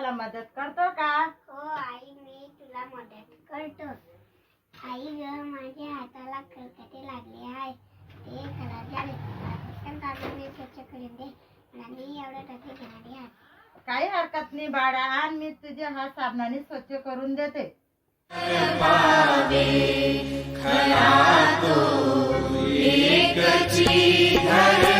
घसाला मदत करतो का? हो आई मी तुला मदत करतो. आई ग माझ्या हाताला खरकटे लागले आहे. ते खराब झाले. पटकन काढून मी स्वच्छ करून दे. मी एवढं टक्के घेणारी आहे. काही हरकत नाही बाळा. आणि मी तुझे हात साबणाने स्वच्छ करून देते. जगी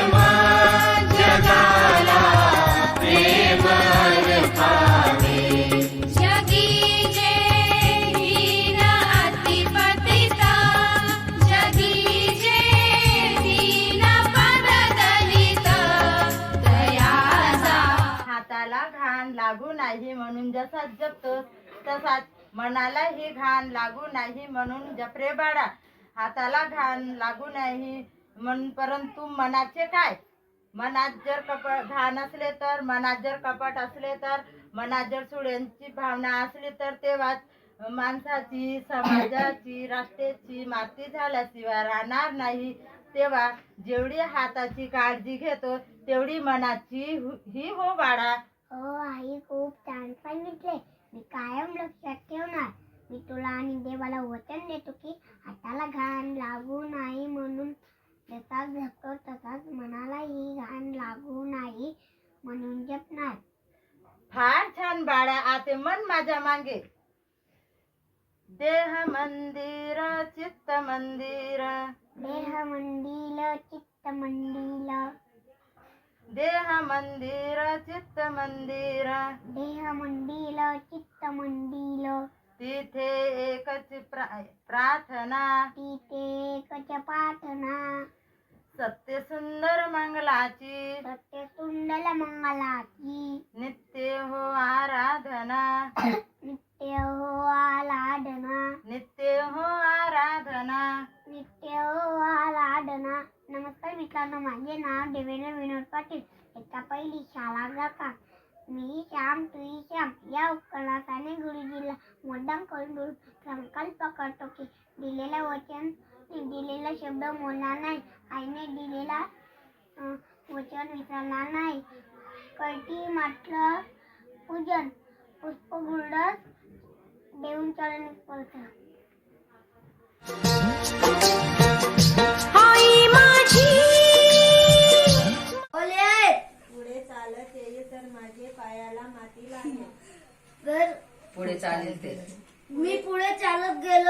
नाही म्हणून जसा जपतो तसाच मनालाही घाण लागू नाही म्हणून जपरे बाळा. हाताला घाण लागू नाही म्हणून परंतु मनाचे काय? मनात जर कपट घाण असले तर मनात जर कपट असले तर मनात जर सुड्यांची भावना असली तर तेव्हा माणसाची समाजाची राष्ट्राची माती झाल्याशिवाय राहणार नाही. तेव्हा जेवढी हाताची काळजी घेतो तेवढी मनाची ही हो बाळा. हो आई खूप छान सांगितले. मी कायम लक्षात ठेवणार. मी तुला आणि देवाला वचन देतो की हाताला घाण लागू नाही म्हणून जसा जपतो तसाच मनालाही घाण लागू नाही म्हणून जपणार. फार छान बाळा आते मन माझ्या मागे. देह मंदिर चित्त मंदिर. देह मंदिल चित्त मंदिल देह मंदिर चित्त मंदिर देह मंदिल चित्त मंदिल तिथे एकच प्रा- प्रार्थना। तिथे एकच प्रार्थना। सत्य सुंदर मंगलाची. सत्य सुंदर मंगलाची. नित्य हो आराधना. नित्य हो आराधना. नित्य हो आराधना. नित्य हो आराधना. नमस्कार मित्रांनो माझे नाव देवेंद्र विनोद पाटील. एका पहिली शाळा जाता मी श्याम तुई श्याम या उपकरणाने गुरुजीला मुद्दाम करून संकल्प करतो की दिलेलं वचन दिलेला शब्द मोडणार नाही. आईने दिलेला वचन विसरणार नाही. कळती मात्र पूजन पुष्पगुंड देऊन चरण स्पर्श. आई माझी! पुढे चालत येईल तर माझे पायाला माती लागेल. जर पुढे चालेल ते. मी पुढे चालत गेलो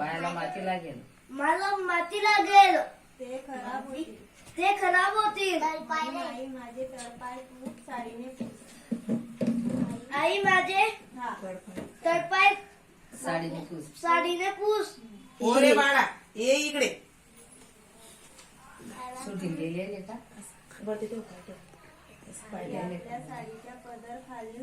पायाला माती लागेल. मला माती लागेल. ते खराब होईल ते खराब होतील. आई माझे तळपाय खूप साडीने पुस. आई माझे हा. तळपाय साडीने पूस साडीने पूस ओरे बाळा ये इकडे. सुटून गेली आहे का? त्या साडीच्या पदर खाली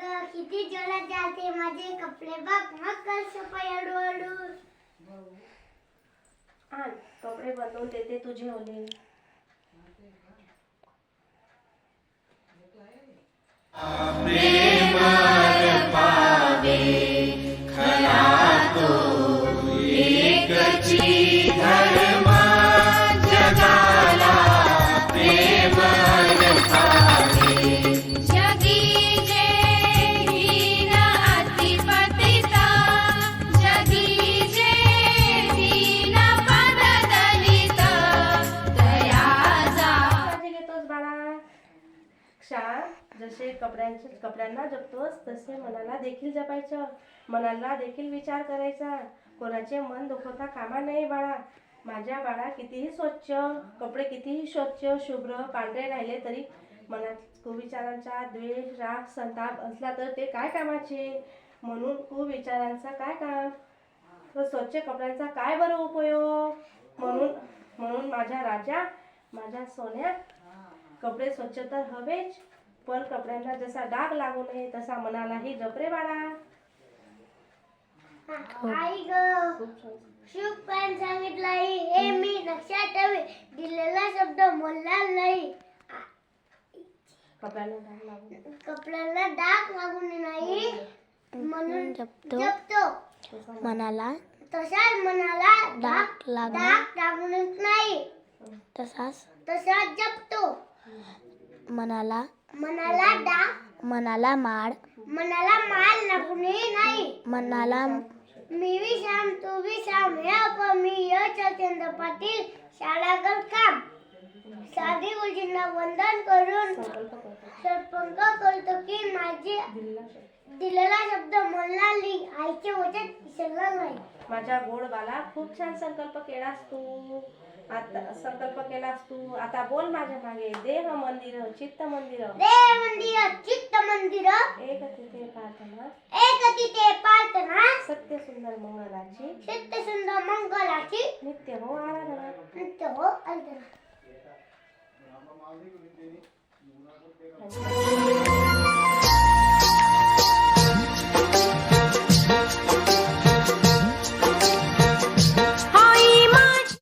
ग किती जोरात जाते माझे कपडे. बघ मग कर सफाई हळूहळू. आण कपडे बदलून देते तुझे ओले जगी क्षा जसे कपड्यांचे कपड्यांना जपतोस तसे मनाला देखील जपायचं. मनाला देखील विचार करायचा. कोणाचे मन दुखवता कामा नाही बाळा. माझ्या बाळा कितीही स्वच्छ कपडे कितीही स्वच्छ शुभ्र पांढरे राहिले तरी मनात कुविचारांचा द्वेष राग संताप असला तर ते काय कामाचे? म्हणून कुविचारांचा काय काम? व स्वच्छ कपड्यांचा काय बरं उपयोग? म्हणून म्हणून माझ्या राजा माझ्या सोन्या कपडे स्वच्छ तर हवेच पण कपड्यांना जसा डाग लागू नये तसा मनालाही जपरे बाळा. आई ग. शुभ पण सांगितलं हे मी लक्षात ठेवे. दिलेला शब्द बोलला नाही. कपड्यांना डाग लागू कपड्याला डाग लागू नये नाही. म्हणून जपतो. जपतो. मनाला तसाच मनाला डाग डाग लागू डाग लागू नये. नाही तसाच तसाच जपतो. मनाला मनाला डाग मनाला माड. मनाला माल लागू नये नाही. मनाला मी बी श्याम तू बी श्याम. या पण मी यश चंद्र पाटील शाळा काम. साधी गुरुजींना वंदन करून सरपंच करतो की माझी दिलेला शब्द. म्हणला नाही आईचे वचन विसरला नाही. माझ्या गोड बाला खूप छान संकल्प केलास तू. आता संकल्प केलास तू. आता बोल माझ्या मागे. देह मंदिर चित्त मंदिर. देव मंदिर चित्त मंदिर. एक तिथे प्रार्थना. एक तिथे प्रार्थना. सत्य सुंदर मंगलाची. सत्य सुंदर मंगलाची. नित्य हो आराधना. नित्य हो धन्यवाद.